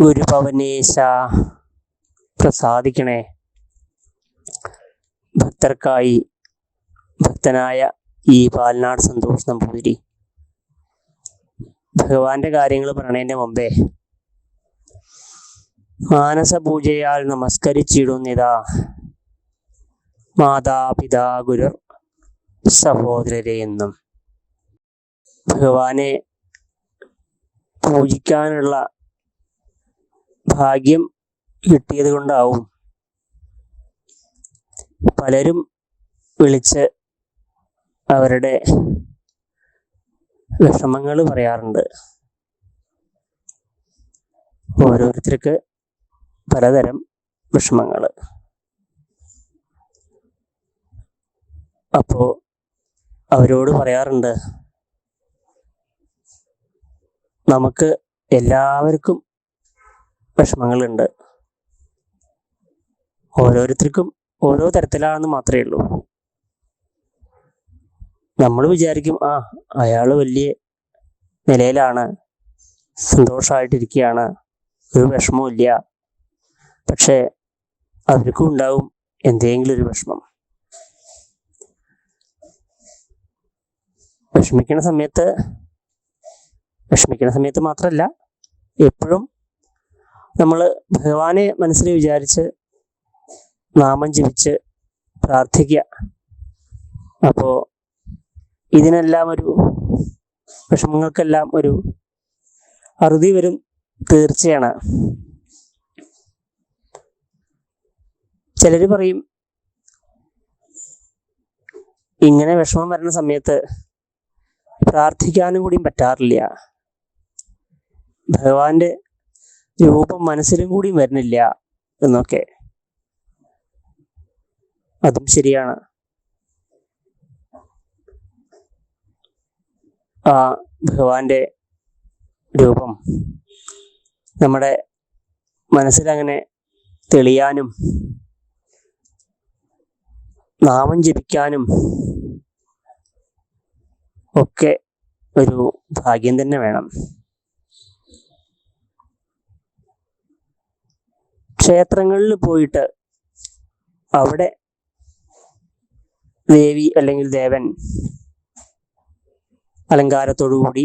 ഗുരുഭവനേശ പ്രസാദിക്കണേ. ഭക്തർക്കായി ഭക്തനായ ഈ പാലനാട് സന്തോഷ് നമ്പൂതിരി. ഭഗവാന്റെ കാര്യങ്ങൾ പറയണതിന്റെ മുമ്പേ മാനസപൂജയാൽ നമസ്കരിച്ചിടുന്നിതാ മാതാപിതാ ഗുരു സഹോദരരെ എന്നും. ഭഗവാനെ പൂജിക്കാനുള്ള ഭാഗ്യം കിട്ടിയത് കൊണ്ടാവും. പലരും വിളിച്ച് അവരുടെ വിഷമങ്ങൾ പറയാറുണ്ട്. ഓരോരുത്തർക്ക് പലതരം വിഷമങ്ങൾ അപ്പോൾ അവരോട് പറയാറുണ്ട് നമുക്ക് എല്ലാവർക്കും വിഷമങ്ങളുണ്ട്. ഓരോരുത്തർക്കും ഓരോ തരത്തിലാണെന്ന് മാത്രമേ ഉള്ളൂ. നമ്മൾ വിചാരിക്കും ആ അയാൾ വലിയ നിലയിലാണ് സന്തോഷമായിട്ടിരിക്കുകയാണ് ഒരു വിഷമവും ഇല്ല പക്ഷേ അവർക്കും ഉണ്ടാവും എന്തെങ്കിലും ഒരു വിഷമം. വിഷമിക്കുന്ന സമയത്ത് വിഷമിക്കുന്ന സമയത്ത് മാത്രമല്ല എപ്പോഴും നമ്മൾ ഭഗവാനെ മനസ്സിൽ വിചാരിച്ച് നാമം ജപിച്ച് പ്രാർത്ഥിക്കുക. അപ്പോൾ ഇതിനെല്ലാം ഒരു വിഷമങ്ങൾക്കെല്ലാം ഒരു അറുതി വരും തീർച്ചയാണ്. ചിലർ പറയും ഇങ്ങനെ വിഷമം വരുന്ന സമയത്ത് പ്രാർത്ഥിക്കാനും കൂടിയും പറ്റാറില്ല. ഭഗവാന്റെ രൂപം മനസ്സിലും കൂടി വരുന്നില്ല എന്നൊക്കെ. അതും ശരിയാണ്. ആ ഭഗവാന്റെ രൂപം നമ്മുടെ മനസ്സിലങ്ങനെ തെളിയാനും നാമം ജപിക്കാനും ഒക്കെ ഒരു ഭാഗ്യം തന്നെ വേണം. ക്ഷേത്രങ്ങളിൽ പോയിട്ട് അവിടെ ദേവി അല്ലെങ്കിൽ ദേവൻ അലങ്കാരത്തോടുകൂടി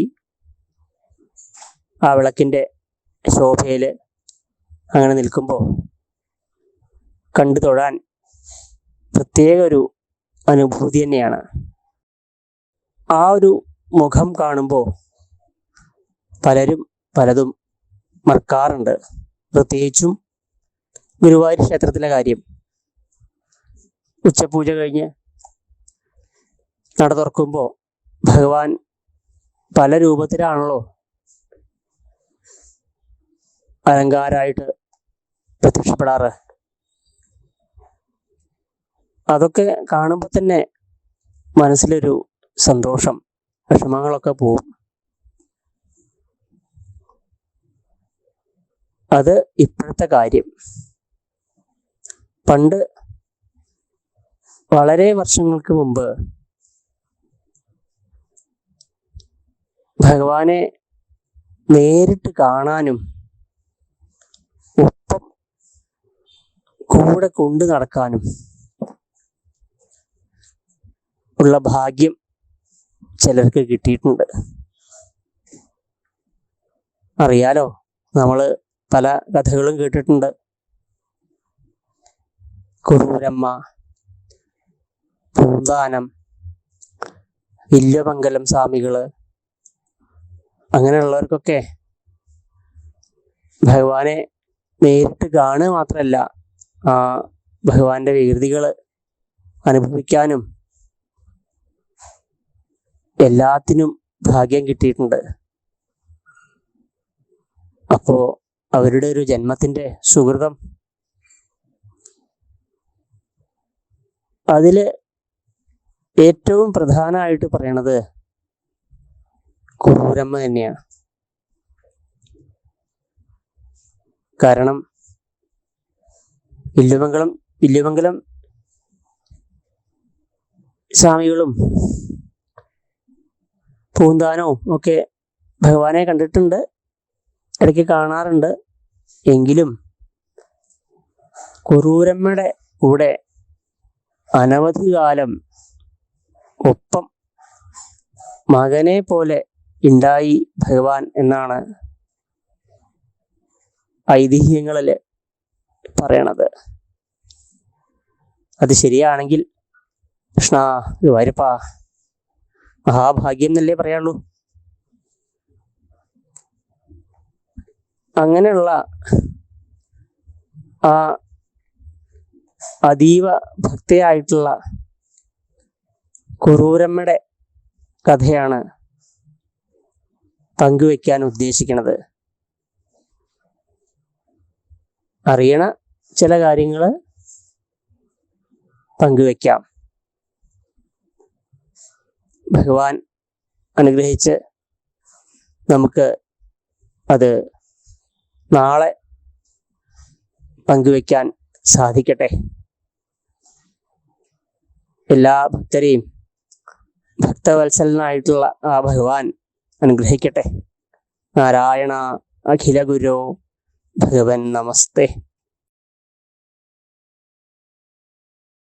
ആ വിളക്കിന്റെ ശോഭയിൽ അങ്ങനെ നിൽക്കുമ്പോൾ കണ്ടു തൊഴാൻ പ്രത്യേക ഒരു അനുഭൂതി തന്നെയാണ്. ആ ഒരു മുഖം കാണുമ്പോൾ പലരും പലതും മറക്കാറുണ്ട്. പ്രത്യേകിച്ചും ഗുരുവായൂർ ക്ഷേത്രത്തിലെ കാര്യം. ഉച്ചപൂജ കഴിഞ്ഞ് നട തുറക്കുമ്പോൾ ഭഗവാൻ പല രൂപത്തിലാണല്ലോ അലങ്കാരായിട്ട് പ്രത്യക്ഷപ്പെടാറ്. അതൊക്കെ കാണുമ്പോൾ തന്നെ മനസ്സിലൊരു സന്തോഷം വിഷമങ്ങളൊക്കെ പോവും. അത് ഇപ്പോഴത്തെ കാര്യം. പണ്ട് വളരെ വർഷങ്ങൾക്ക് മുമ്പ് ഭഗവാനെ നേരിട്ട് കാണാനും ഒപ്പം കൂടെ കൊണ്ടു നടക്കാനും ഉള്ള ഭാഗ്യം ചിലർക്ക് കിട്ടിയിട്ടുണ്ട്. അറിയാലോ? നമ്മൾ പല കഥകളും കേട്ടിട്ടുണ്ട്. കുറൂരമ്മ പൂന്താനം വില്യമംഗലം സ്വാമികൾ അങ്ങനെയുള്ളവർക്കൊക്കെ ഭഗവാനെ നേരിട്ട് കാണുക മാത്രമല്ല ആ ഭഗവാന്റെ വികൃതികൾ അനുഭവിക്കാനും എല്ലാത്തിനും ഭാഗ്യം കിട്ടിയിട്ടുണ്ട്. അപ്പോ അവരുടെ ഒരു ജന്മത്തിന്റെ സുഹൃതം അതിൽ ഏറ്റവും പ്രധാനമായിട്ട് പറയണത് കുറൂരമ്മ തന്നെയാണ് കാരണം ഇല്ലുമംഗലം ഇല്ലുമംഗലം സ്വാമികളും പൂന്താനവും ഒക്കെ ഭഗവാനെ കണ്ടിട്ടുണ്ട് ഇടയ്ക്ക് കാണാറുണ്ട്. എങ്കിലും കുറൂരമ്മയുടെ കൂടെ അനവധി കാലം ഒപ്പം മകനെ പോലെ ഉണ്ടായി ഭഗവാൻ എന്നാണ് ഐതിഹ്യങ്ങളിൽ പറയണത്. അത് ശരിയാണെങ്കിൽ കൃഷ്ണ ഗുരുവായൂരപ്പാ മഹാഭാഗ്യം എന്നല്ലേ പറയുള്ളൂ അങ്ങനെയുള്ള ആ അതീവ ഭക്തയായിട്ടുള്ള കുറൂരമ്മയുടെ കഥയാണ് പങ്കുവെക്കാൻ ഉദ്ദേശിക്കുന്നത്. അറിയണ ചില കാര്യങ്ങൾ പങ്കുവെക്കാം ഭഗവാൻ അനുഗ്രഹിച്ച് നമുക്ക് അത് നാളെ പങ്കുവെക്കാൻ സാധിക്കട്ടെ. എല്ലാ ഭക്തരെയും ഭക്തവത്സലനായിട്ടുള്ള ആ ഭഗവാൻ അനുഗ്രഹിക്കട്ടെ. നാരായണ അഖില ഗുരു ഭഗവൻ നമസ്തേ.